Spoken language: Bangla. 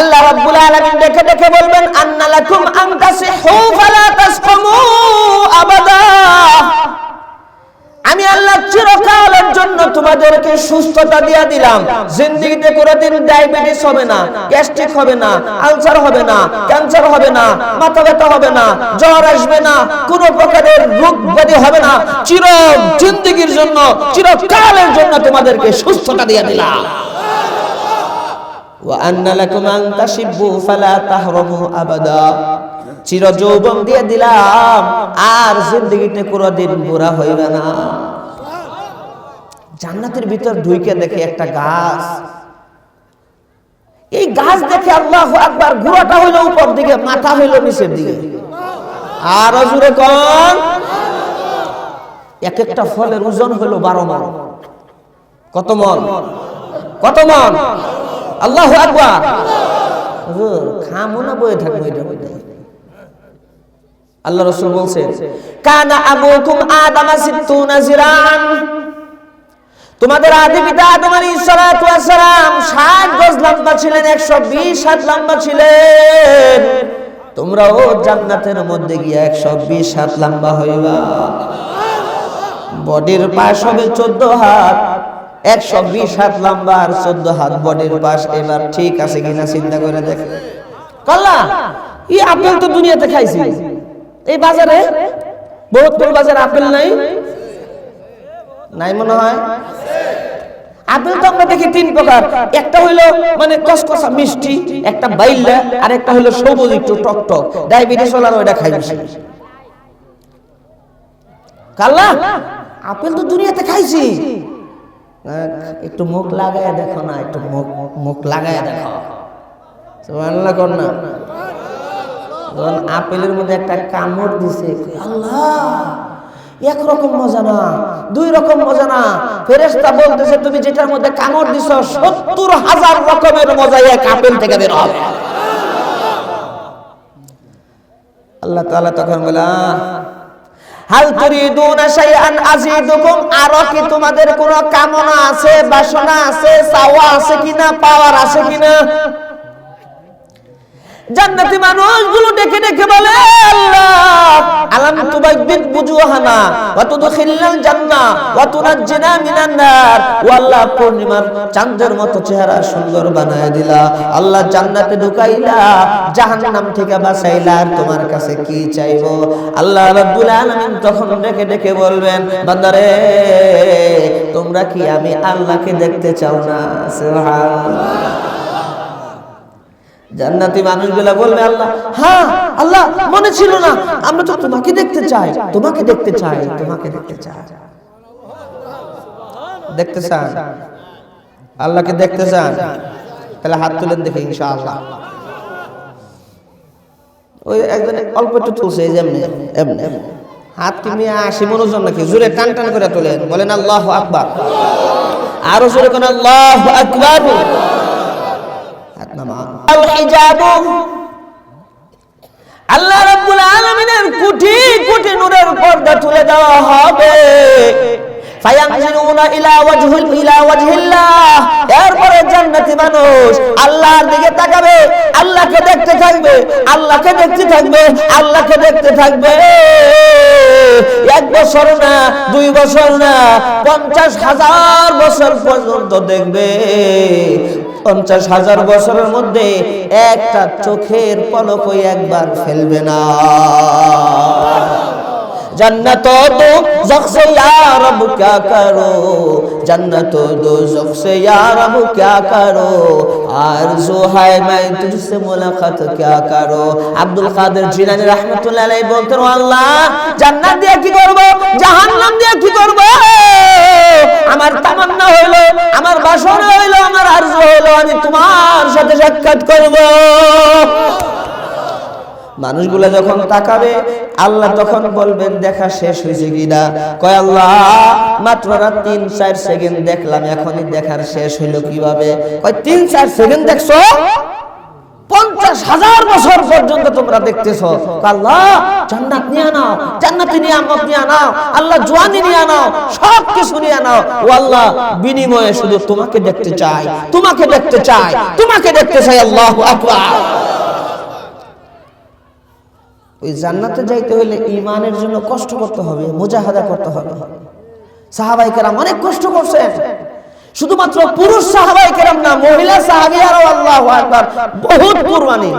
আল্লাহ রাব্বুল আলামিন দেখে দেখে বলবেন, আন্না লাকুম আন ফালা তাসকামু আবাদা। আমি আল্লাহ চিরকালের জন্য তোমাদেরকে সুস্থতা দিয়া দিলাম। জিন্দেগিতে কোনোদিন ডায়াবেটিস হবে না, গ্যাস্ট্রিক হবে না, আলসার হবে না, ক্যান্সার হবে না, মাথা ব্যথা হবে না, জ্বর আসবে না, কোনো প্রকারের রোগ ব্যাধি হবে না। চির জিন্দেগির জন্য, চিরকালের জন্য তোমাদেরকে সুস্থতা দিয়া দিলাম। وأن لكم أن تشبوا فلا تحرموا أبدا চির যৌবন দিয়ে দিলাম আর জিন্দগিতে কোনোদিন বুড়া হইবে না জান্নাতের ভিতর ঢুইকে দেখে একটা গাছ এই গাছ দেখে আল্লাহ একবার গুড়াটা হইলো উপর দিকে মাথা হইলো নিচের দিকে আর জুড়ে কন এক একটা ফলের ওজন হইলো বারো মন কত মন কত মন আল্লাহ খামো না, বয়ে থাকব আল্লাহ রসুল কানা তোমাদের আদি পিতা আদম আলাইহিস সালাতু ওয়াস সালাম 60 গজ লম্বা ছিলেন 120 হাত লম্বা ছিলেন। তোমরাও জান্নাতের মধ্যে গিয়ে 120 হাত লম্বা হইবা। বডির পাশ হবে 14 হাত। একশো বিশ হাত লম্বা আর চোদ্দ হাত পাশ, এবার ঠিক আছে কিনা চিন্তা করে দেখ। কল্লা, ই আপেল তো দুনিয়াতে খাইছি। এই বাজারে আপেল নাই? নাই মনে হয়? আপেল তো আমরা দেখি তিন প্রকার। একটা হইল মানে কসকসা মিষ্টি, একটা বাইল্লা আর একটা হইল সবুজ একটু টক টক। ডায়াবেটিস হলার ওইটা খাই কাল্লা, আপেল তো দুনিয়াতে খাইছি। একটু মুখ লাগায় দেখো না, একটু মুখ মুখ লাগায় দেখো। সুবহানাল্লাহ কর না। যখন আপেলের মধ্যে একটা কামড় দিছে আল্লাহ একরকম মজা না, দুই রকম মজা না। ফেরেশতা বলতেছে, তুমি যেটার মধ্যে কামড় দিছো, সত্তর হাজার রকমের মজা এক আপেল থেকে বের হবে। আল্লাহ তাআলা তখন বলে হাল তুরিদুনা শাইআন আযীদুকুম, আরও কি তোমাদের কোনো কামনা আছে, বাসনা আছে, চাওয়া আছে কিনা, পাওয়ার আছে কিনা? জান্নাতি মানুষগুলো ডেকে ডেকে বলে আল্লাহ, আলাম বুজুহানা, ওয়া জান্নাহ, ওয়া তুনাজ্জিনা মিনান নার। আল্লাহ, পূর্ণিমার চাঁদের মতো চেহারা সুন্দর বানায় দিলা। আল্লাহ জান্নাতে ঢুকাইলা, জাহান্নাম থেকে বাঁচাইলা, আর তোমার কাছে কি চাইব? আল্লাহ রাব্বুল আলামিন তখন ডেকে ডেকে বলবেন, বান্দারে, তোমরা কি আমি আল্লাহকে দেখতে চাও না? সুবহানাল্লাহ। জান্নাতি মানুষগুলা বলবে, আল্লাহ হ্যাঁ আল্লাহ, মনে ছিল না। আমরা তো তোমাকে দেখতে চাই, তোমাকে দেখতে চাই, তোমাকে দেখতে চাই। দেখতে চান? আল্লাহকে দেখতে চান? তাহলে হাত তুলেন দেখে, ইনশাআল্লাহ। ওই একজন অল্প একটু তুলছে, এই যেমনি এমনি হাত মিয়া আশি মনোজন নাকি জোরে টান টান করে তোলেন। বলেন, আল্লাহ আকবার। আরও জোরে কোন, আল্লাহ আকবার। আল আল্লাহ রাব্বুল আলামিনের কোটি কোটি নূরের পর্দা তুলে দেওয়া হবে। ফায়ানজিরুনা ইলা ওয়াজহিল, ইলা ওয়াজহিল্লাহ। এরপরে জান্নাতি মানুষ আল্লাহর দিকে তাকাবে, আল্লাহকে দেখতে থাকবে, আল্লাহকে দেখতে থাকবে, আল্লাহকে দেখতে থাকবে। এক বছর না, দুই বছর না, পঞ্চাশ হাজার বছর পর্যন্ত দেখবে। পঞ্চাশ হাজার বছরের মধ্যে একটা চোখের পলকই একবার ফেলবে না। जन्नत दो जख से या रब क्या करो जन्नत दो जख से या रब क्या करो आरज़ू है मैं तुझसे मुलाकात क्या करो আব্দুল কাদের জিলানী রাহমাতুল্লাহ আলাইহি বলতেন আল্লাহ জান্নাত দিয়ে কি করব জাহান্নাম দিয়ে কি করব আমার তামান্না হইলো আমার বাসনা হইলো আমার আরজু হইলো আমি তোমার সাথে সাক্ষাৎ করব মানুষগুলা যখন তাকাবে, আল্লাহ তখন বলবেন, দেখা শেষ হয়েছে কিনা? কয়, আল্লাহ, মাত্র না তিন চার সেকেন্ড দেখলাম, এখনই দেখার শেষ হইল কীভাবে? কয়, তিন চার সেকেন্ড দেখছ? তোমাকে দেখতে চাই, তোমাকে দেখতে চাই, তোমাকে দেখতে চাই, আল্লাহ আকবার। ওই জান্নাতে যাইতে হলে ইমানের জন্য কষ্ট করতে হবে, মোজাহাদা করতে হবে। সাহাবাই কেরাম অনেক কষ্ট করছেন। শুধুমাত্র পুরুষ সাহাবাই কেরাম না, মহিলা সাহাবিয়ারও আল্লাহ আকবার, বহুত কুরবানি।